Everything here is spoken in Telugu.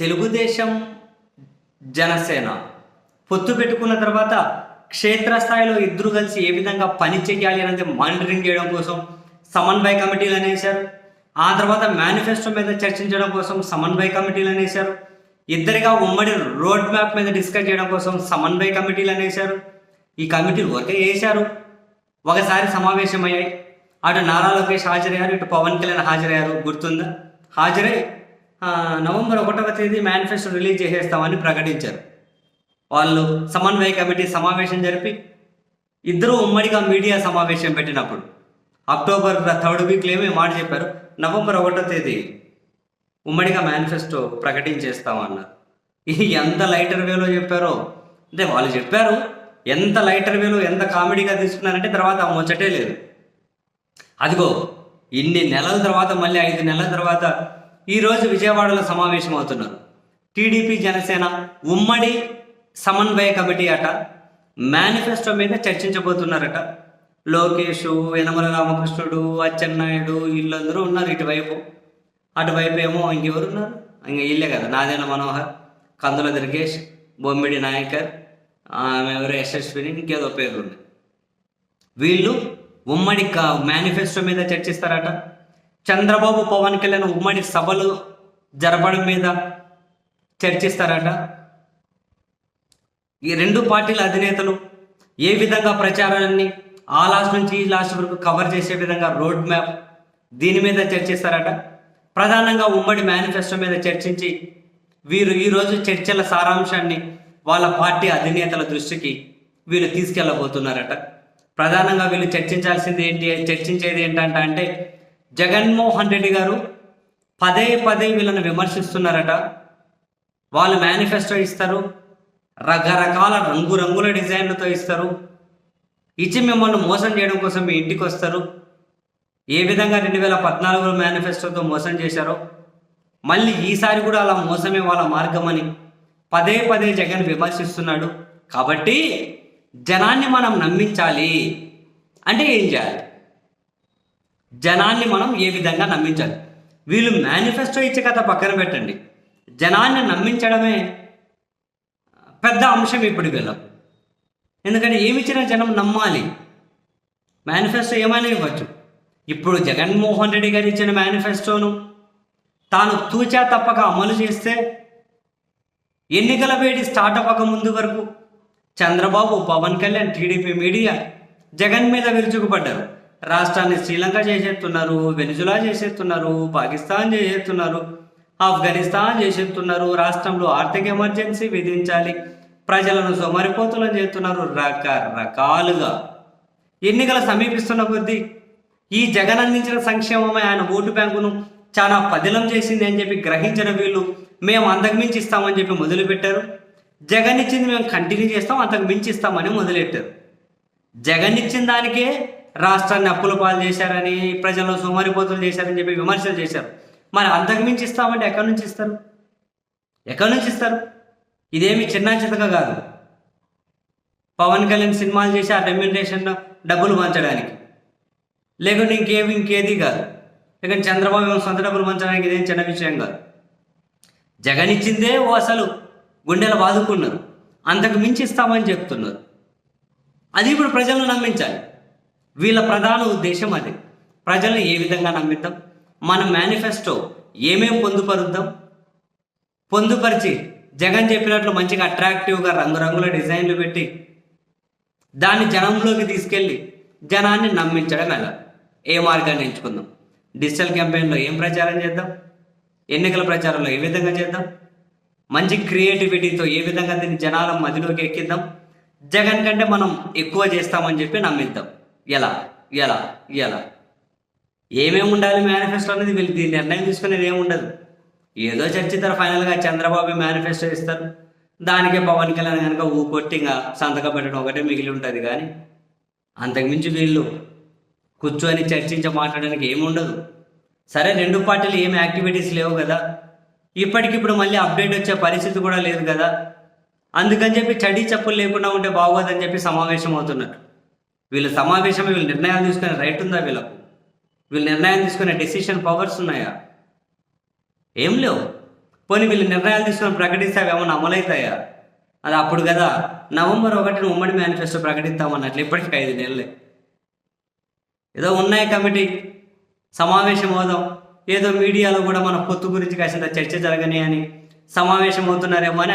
తెలుగుదేశం జనసేన. పొత్తు పెట్టుకున్న తర్వాత క్షేత్రస్థాయిలో ఇద్దరు కలిసి ఏ విధంగా పని చేయాలి అనేది మానిటరింగ్ చేయడం కోసం సమన్వయ కమిటీలు అనేసారు ఆ తర్వాత మేనిఫెస్టో మీద చర్చించడం కోసం సమన్వయ కమిటీలు అనేసారు ఇద్దరిగా ఉమ్మడి రోడ్ మ్యాప్ మీద డిస్కస్ చేయడం కోసం సమన్వయ కమిటీలు అనేసారు ఈ కమిటీలు ఒకే చేశారు. ఒకసారి సమావేశమయ్యాయి. అటు నారా లోకేష్ హాజరయ్యారు ఇటు పవన్ కళ్యాణ్ హాజరయ్యారు. గుర్తుందా? హాజరై నవంబర్ ఒకటవ తేదీ మేనిఫెస్టో రిలీజ్ చేసేస్తామని ప్రకటించారు. వాళ్ళు సమన్వయ కమిటీ సమావేశం జరిపి ఇద్దరు ఉమ్మడిగా మీడియా సమావేశం పెట్టినప్పుడు అక్టోబర్ థర్డ్ వీక్లో ఏమీ మాట చెప్పారు నవంబర్ ఒకటో తేదీ ఉమ్మడిగా మేనిఫెస్టో ప్రకటించేస్తామన్నారు. ఇది ఎంత లైటర్ వేలో చెప్పారో? అంటే వాళ్ళు చెప్పారు ఎంత లైటర్ వేలో ఎంత కామెడీగా తీసుకున్నారంటే తర్వాత ముచ్చటే లేదు. అదిగో ఇన్ని నెలల తర్వాత మళ్ళీ ఐదు నెలల తర్వాత ఈరోజు విజయవాడలో సమావేశం అవుతున్నారు టీడీపీ జనసేన ఉమ్మడి సమన్వయ కమిటీ అట మేనిఫెస్టో మీద చర్చించబోతున్నారట. లోకేష్ యనమల రామకృష్ణుడు అచ్చెన్నాయుడు వీళ్ళందరూ ఉన్నారు ఇటువైపు. అటువైపు ఏమో ఇంకెవరు ఉన్నారు ఇంకా వీళ్ళే కదా నాదేన మనోహర్ కందుల దుర్గేష్ బొమ్మిడి నాయకర్ ఆమె ఎవరు యశస్విని ఇంకేదో పేర్లు ఉన్నాయి. వీళ్ళు ఉమ్మడి కా మేనిఫెస్టో మీద చర్చిస్తారట. చంద్రబాబు పవన్ కళ్యాణ్ ఉమ్మడి సభలు జరపడం మీద చర్చిస్తారట. ఈ రెండు పార్టీల అధినేతలు ఏ విధంగా ప్రచారాన్ని ఆ లాస్ట్ నుంచి ఈ లాస్ట్ వరకు కవర్ చేసే విధంగా రోడ్ మ్యాప్ దీని మీద చర్చిస్తారట. ప్రధానంగా ఉమ్మడి మేనిఫెస్టో మీద చర్చించి వీరు ఈరోజు చర్చల సారాంశాన్ని వాళ్ళ పార్టీ అధినేతల దృష్టికి వీళ్ళు తీసుకెళ్ళబోతున్నారట. ప్రధానంగా వీళ్ళు చర్చించాల్సింది ఏంటి చర్చించేది ఏంటంటే అంటే జగన్మోహన్ రెడ్డి గారు పదే పదే వీళ్ళని విమర్శిస్తున్నారట. వాళ్ళు మేనిఫెస్టో ఇస్తారు. రకరకాల రంగురంగుల డిజైన్లతో ఇస్తారు. ఇచ్చి మిమ్మల్ని మోసం చేయడం కోసం మీ ఇంటికి వస్తారు. ఏ విధంగా రెండు వేల పద్నాలుగులో మేనిఫెస్టోతో మోసం చేశారో మళ్ళీ ఈసారి కూడా అలా మోసమే వాళ్ళ మార్గమని పదే పదే జగన్ విమర్శిస్తున్నాడు. కాబట్టి జనాన్ని మనం నమ్మించాలి. అంటే ఏం చేయాలి? జనాన్ని మనం ఏ విధంగా నమ్మించాలి? వీళ్ళు మేనిఫెస్టో ఇచ్చే కథ పక్కన పెట్టండి. జనాన్ని నమ్మించడమే పెద్ద అంశం ఇప్పుడు వీళ్ళం. ఎందుకంటే ఏమిచ్చిన జనం నమ్మాలి. మేనిఫెస్టో ఏమైనా ఇవ్వచ్చు. ఇప్పుడు జగన్మోహన్ రెడ్డి గారు ఇచ్చిన మేనిఫెస్టోను తాను తూచా తప్పక అమలు చేస్తే ఎన్నికల వేడి స్టార్ట్ అవ్వక ముందు వరకు చంద్రబాబు పవన్ కళ్యాణ్ టీడీపీ మీడియా జగన్ మీద విరుచుకుపడ్డారు. రాష్ట్రాన్ని శ్రీలంక చేసేస్తున్నారు వెనిజులా చేసేస్తున్నారు పాకిస్తాన్ చేసేస్తున్నారు ఆఫ్ఘనిస్తాన్ చేసేస్తున్నారు రాష్ట్రంలో ఆర్థిక ఎమర్జెన్సీ విధించాలి ప్రజలను సోమరిపోతులను చేస్తున్నారు రకరకాలుగా. ఎన్నికలు సమీపిస్తున్న కొద్దీ ఈ జగన్ అందించిన సంక్షేమమే ఆయన ఓటు బ్యాంకును చాలా పదిలం చేసింది అని చెప్పి గ్రహించిన వీళ్ళు మేము అంతకు మించి ఇస్తామని చెప్పి మొదలుపెట్టారు. జగన్ ఇచ్చింది మేము కంటిన్యూ చేస్తాం అంతకు మించి ఇస్తామని మొదలెట్టారు. జగన్ ఇచ్చిన దానికే రాష్ట్రాన్ని అప్పుల పాలు చేశారని ప్రజలు సోమరిపోతులు చేశారని చెప్పి విమర్శలు చేశారు. మరి అంతకు మించి ఇస్తామంటే ఎక్కడి నుంచి ఇస్తారు? ఎక్కడి నుంచి ఇస్తారు? ఇదేమి చిన్న చితక కాదు. పవన్ కళ్యాణ్ సినిమాలు చేసి ఆ రెమ్యునరేషన్ డబ్బులు పంచడానికి. లేకుంటే ఇంకేమి ఇంకేది కాదు. లేకుంటే చంద్రబాబు సొంత డబ్బులు పంచడానికి ఇదేం చిన్న విషయం కాదు. జగన్ ఇచ్చిందే ఓ అసలు గుండెలు బాదుకున్నారు. అంతకు మించి ఇస్తామని చెప్తున్నారు. అది ఇప్పుడు ప్రజలను నమ్మించాలి. వీళ్ళ ప్రధాన ఉద్దేశం అది. ప్రజలను ఏ విధంగా నమ్మిద్దాం? మన మేనిఫెస్టో ఏమేం పొందుపరుద్దాం? పొందుపరిచి జగన్ చెప్పినట్లు మంచిగా అట్రాక్టివ్గా రంగురంగుల డిజైన్లు పెట్టి దాన్ని జనంలోకి తీసుకెళ్ళి జనాన్ని నమ్మించడం ఎలా? ఏ మార్గాన్ని ఎంచుకుందాం? డిజిటల్ క్యాంపెయిన్లో ఏం ప్రచారం చేద్దాం? ఎన్నికల ప్రచారంలో ఏ విధంగా చేద్దాం? మంచి క్రియేటివిటీతో ఏ విధంగా దీన్ని జనాల మదిలోకి ఎక్కిద్దాం? జగన్ కంటే మనం ఎక్కువ చేస్తామని చెప్పి నమ్మిద్దాం. ఎలా ఎలా ఎలా. ఏమేమి ఉండాలి మేనిఫెస్టో అనేది వీళ్ళు దీని నిర్ణయం తీసుకునేది ఏమి ఉండదు. ఏదో చర్చిస్తారు ఫైనల్గా చంద్రబాబు మేనిఫెస్టో ఇస్తారు. దానికే పవన్ కళ్యాణ్ కనుక ఊ కొట్టి ఇంకా సంతకం పెట్టడం ఒకటే మిగిలి ఉంటుంది కానీ అంతకుమించి వీళ్ళు కూర్చొని చర్చించి మాట్లాడడానికి ఏముండదు సరే రెండు పార్టీలు ఏమి యాక్టివిటీస్ లేవు కదా. ఇప్పటికిప్పుడు మళ్ళీ అప్డేట్ వచ్చే పరిస్థితి కూడా లేదు కదా. అందుకని చెప్పి చడి చప్పులు లేకుండా ఉంటే బాగోదని చెప్పి సమావేశం అవుతున్నారు. వీళ్ళు సమావేశం వీళ్ళు నిర్ణయాలు తీసుకునే రైట్ ఉందా వీళ్ళకు? వీళ్ళు నిర్ణయం తీసుకునే డెసిషన్ పవర్స్ ఉన్నాయా? ఏం లేవు. పోనీ వీళ్ళు నిర్ణయాలు తీసుకొని ప్రకటిస్తే అవి ఏమన్నా అమలవుతాయా? అది అప్పుడు కదా నవంబర్ ఒకటిని ఉమ్మడి మేనిఫెస్టో ప్రకటిస్తామన్నట్లు ఇప్పటికీ ఐదు నెలలే. ఏదో ఉన్నాయి కమిటీ సమావేశం అవుదాం. ఏదో మీడియాలో కూడా మన పొత్తు గురించి కాసింత చర్చ జరగని అని సమావేశం అవుతున్నారేమో అని